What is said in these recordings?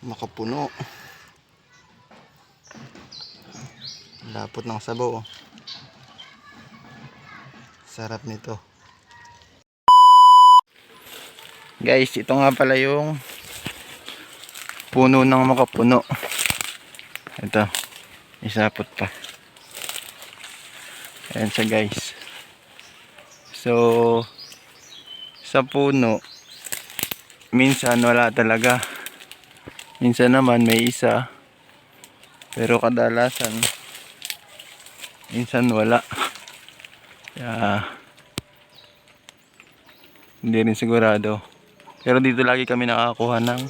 Makapuno. Lapot ng sabaw. oh. Sarap nito. Guys, ito nga pala yung puno ng makapuno. Ito. Isapot pa. Ayan siya guys. So, sa puno, minsan wala talaga. Minsan naman may isa. Pero kadalasan, minsan wala. Kaya, hindi rin sigurado. Pero dito lagi kami nakakakuha ng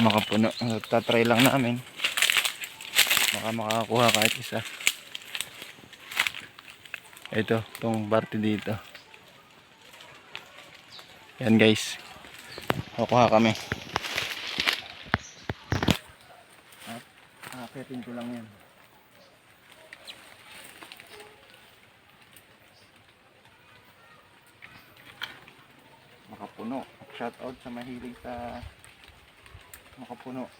makapuno. Tatry lang namin. Baka makakakuha kahit isa. Ito, tong party dito. Yan guys. Kukuha kami. Akitin ko lang yan. Makapuno. Shout out sa mahilig sa makapuno.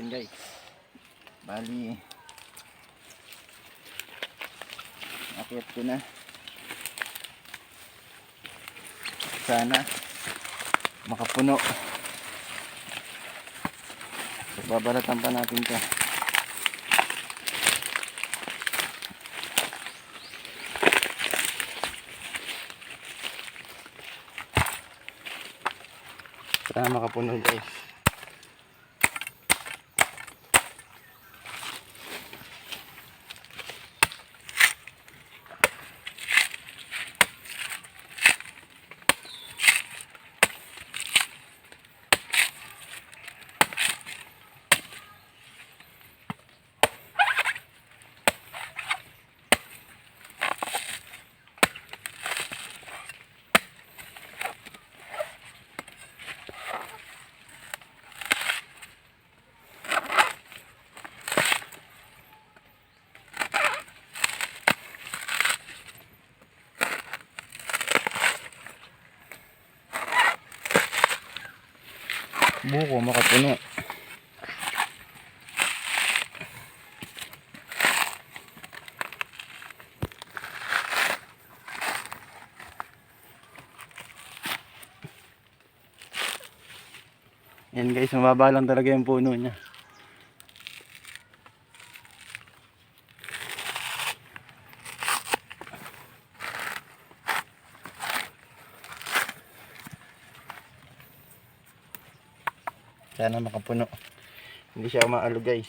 Yun guys. Bali. Akit ko na. Sana makapuno. So babalatan pa natin to. Sana makapuno guys. Buko makapuno. Yan guys, mababa lang talaga yung puno niya. Sana makapuno. Hindi siya umaalo guys.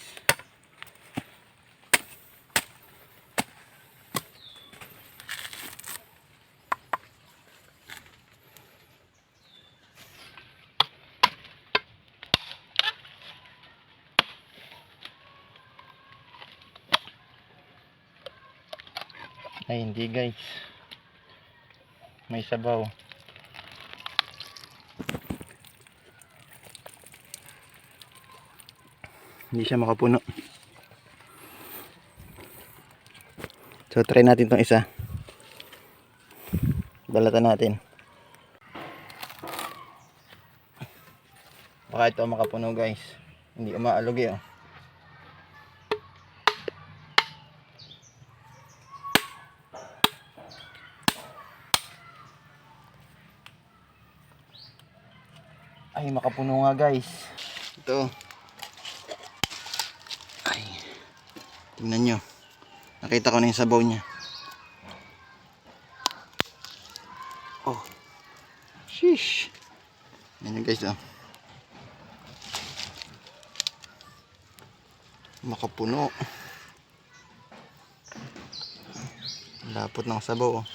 Ay hindi guys. May sabaw. Hindi siya makapuno. So try natin tong isa. Balatan natin. Baka ito makapuno guys. Hindi umaalog eh. Oh. Ay makapuno nga guys. Ito. Tingnan nyo. Nakita ko na yung sabaw niya. Oh. Sheesh. Tingnan nyo guys oh. Makapuno. Lapot ng sabaw oh.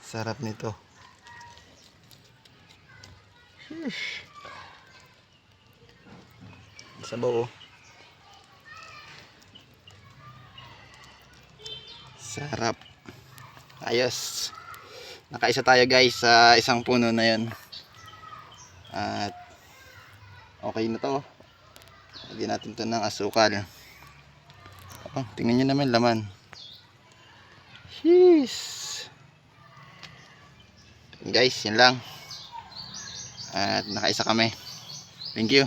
Sarap nito. Sheesh. Sabaw oh. Sarap. Ayos. Nakaisa tayo guys sa isang puno na yun. At okay na to. Lagyan natin to ng asukal. Oh, tingnan nyo naman laman. Sheesh. Guys, yun lang. At nakaisa kami. Thank you.